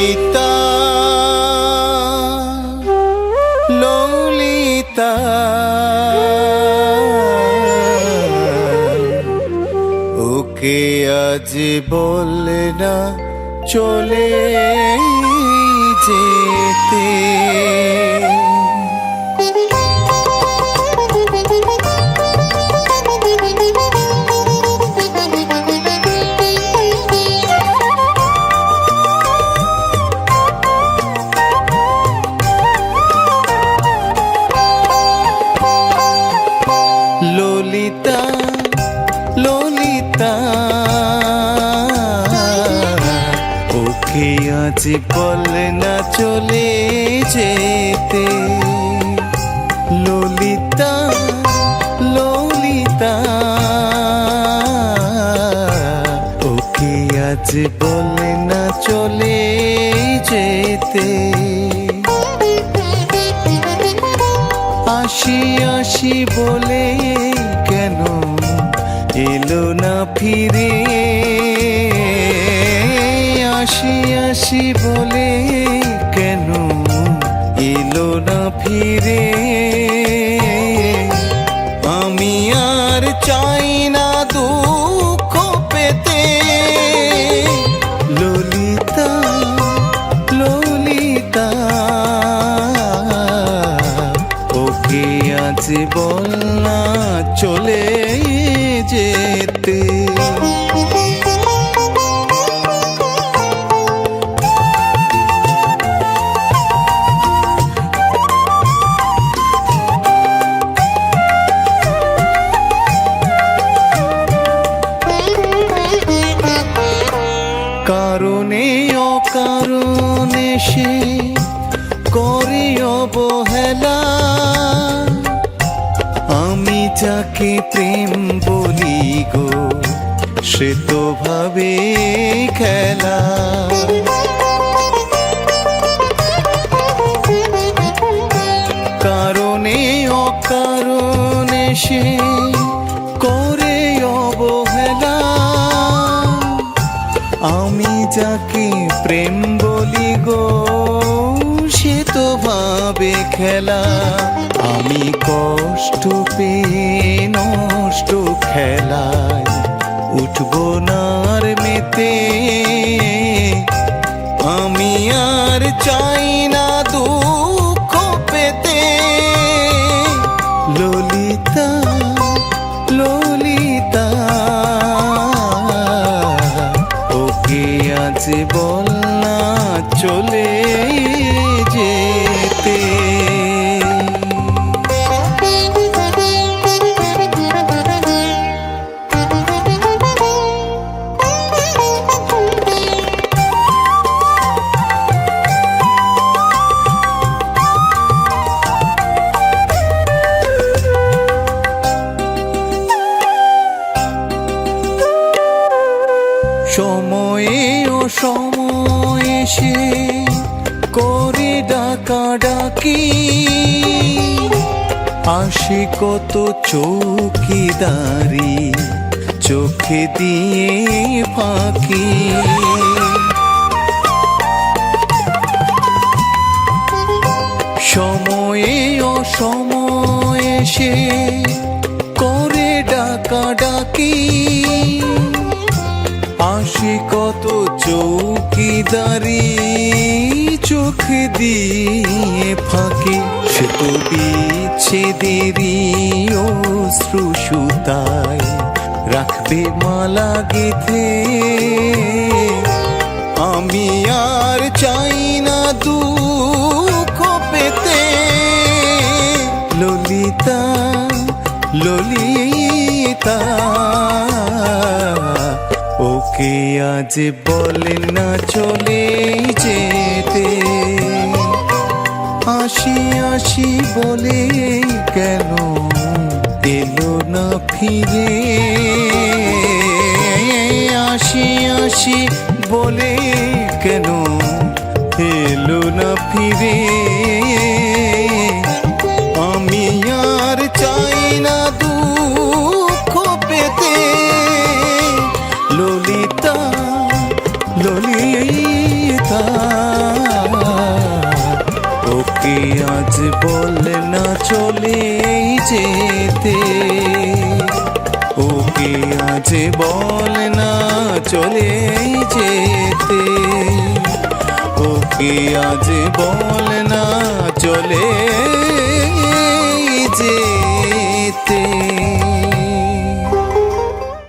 ললিতা ললিতা। ওকে আজ বল না চলে যেতে। ললিতা ওকে আজ বলে না চলে যেতে। ললিতা ললিতা, ওকে আজ বলে না চলে যেতে। আসি আসি বলে কেন এলো না ফিরে, আসি আসি বলে কেন এলো না ফিরে? আমি আর চাই না দুঃখ পেতে। ললিতা ললিতা, ওকে আজ বল না চলে যেতে। কারণে অকারণে সে করে অবহেলা। যাকে প্রেম বলি গো, সে তো ভাবে খেলা। কারণে অকারণে সে করে অবহেলা। আমি যাকে প্রেম বলি গো ভাবে খেলা? আমি কষ্ট পেয়ে নষ্ট খেলায় উঠবো না আর মেতে। আমি আর চাই না দুঃখ পেতে। ললিতা ললিতা, ওকে আজ বল না চলে। সময়ে সে করে ডাকা ডাকি। আসে কত চৌকিদারি, চোখে দিয়ে ফাঁকি। সময়ে ও সময়ে সে করে ডাকা ডাকি। আসে কত চৌকিদারি চোখ দিয়ে ফাঁকে। সে তো বিচ্ছেদেরই অশ্রু সুতায়। রাখবে মালা গেথে। আমি আর চাই না দুঃখ পেতে। ললিতা ললিতা। ওকে আজ বলে না চলে যেতে। আসি আসি বলে কেন এলো না ফিরে? আসি আসি বলে কেন বলে না চলে যেতে। ওকে আজ বল না চলে যেতে। ওকে আজ বল না চলে যেতে।